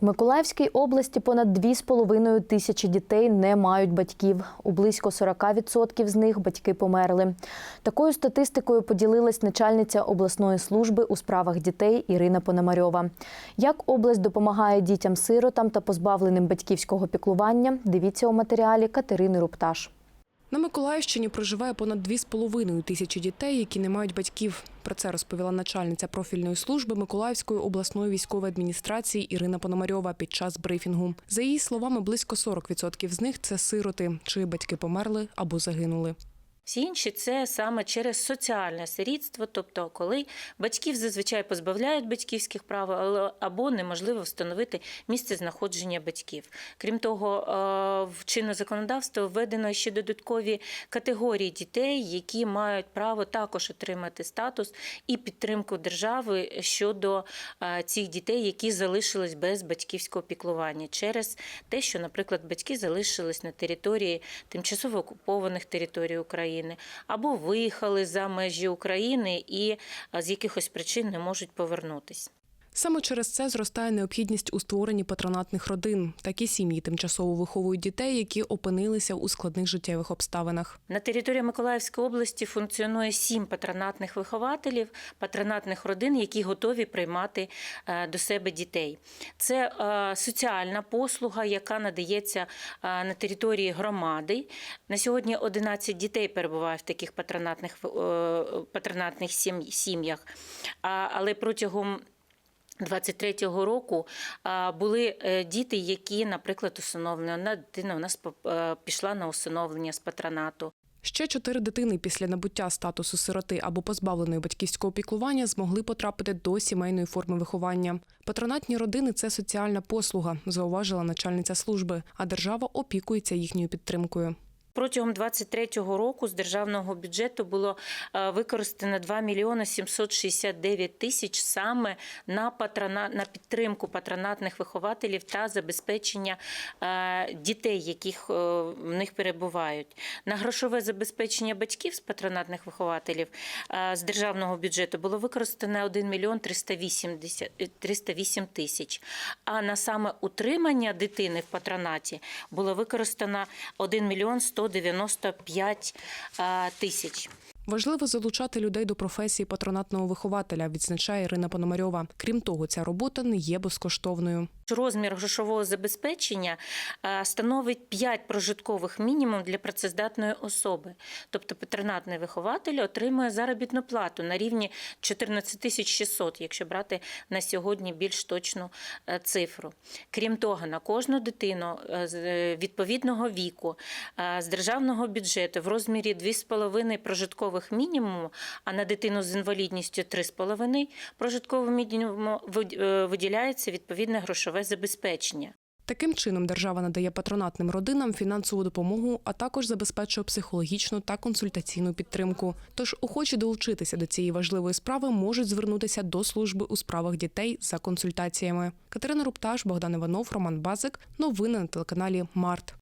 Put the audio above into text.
У Миколаївській області понад 2,5 тисячі дітей не мають батьків. У близько 40% з них батьки померли. Такою статистикою поділилась начальниця обласної служби у справах дітей Ірина Пономарьова. Як область допомагає дітям-сиротам та позбавленим батьківського піклування, дивіться у матеріалі Катерини Рупташ. На Миколаївщині проживає понад 2,5 тисячі дітей, які не мають батьків. Про це розповіла начальниця профільної служби Миколаївської обласної військової адміністрації Ірина Пономарьова під час брифінгу. За її словами, близько 40% з них це сироти, чиї батьки померли або загинули. Всі інші це саме через соціальне сирітство, тобто коли батьків зазвичай позбавляють батьківських прав або неможливо встановити місце знаходження батьків. Крім того, е, в чинне законодавство введено ще додаткові категорії дітей, які мають право також отримати статус і підтримку держави щодо е, цих дітей, які залишились без батьківського піклування, через те, що, наприклад, батьки залишились на території тимчасово окупованих територій України або виїхали за межі України і з якихось причин не можуть повернутися. Саме через це зростає необхідність у створенні патронатних родин. Такі сім'ї тимчасово виховують дітей, які опинилися у складних життєвих обставинах. На території Миколаївської області функціонує сім патронатних вихователів, патронатних родин, які готові приймати е, до себе дітей. Це е, соціальна послуга, яка надається е, на території громади. На сьогодні 11 дітей перебуває в таких патронатних, патронатних сім'ях. Але протягом 23-го року були е, діти, які, наприклад, усиновлені. Одна дитина у нас е, пішла на усиновлення з патронату. Ще чотири дитини після набуття статусу сироти або позбавленої батьківського піклування змогли потрапити до сімейної форми виховання. Патронатні родини це соціальна послуга, зауважила начальниця служби, а держава опікується їхньою підтримкою. Протягом 23-го року з державного бюджету було е, використано 2 мільйони 769 тисяч саме на патрона на підтримку патронатних вихователів та забезпечення е, дітей, яких е, в них перебувають. На грошове забезпечення батьків з патронатних вихователів з державного бюджету було використано 1 мільйон 380 е, 308 тисяч. А на саме утримання дитини в патронаті було використано 1 мільйон 195 е, тисяч. Важливо залучати людей до професії патронатного вихователя, відзначає Ірина Пономарьова. Крім того, ця робота не є безкоштовною. Розмір грошового забезпечення е, становить 5 прожиткових мінімум для працездатної особи. Тобто патронатний вихователь отримує заробітну плату на рівні 14 тисяч 600, якщо брати на сьогодні більш точну е, цифру. Крім того, на кожну дитину е, відповідного віку з державного бюджету в розмірі 2,5 прожиткових мінімуму, а на дитину з інвалідністю 3,5 прожиткового мінімуму е, виділяється відповідне грошове забезпечення. Таким чином, держава надає патронатним родинам фінансову допомогу, а також забезпечує психологічну та консультаційну підтримку. Тож охочі долучитися до цієї важливої справи можуть звернутися до служби у справах дітей за консультаціями. Катерина Рупташ, Богдан Іванов, Роман Базик. Новини на телеканалі Март.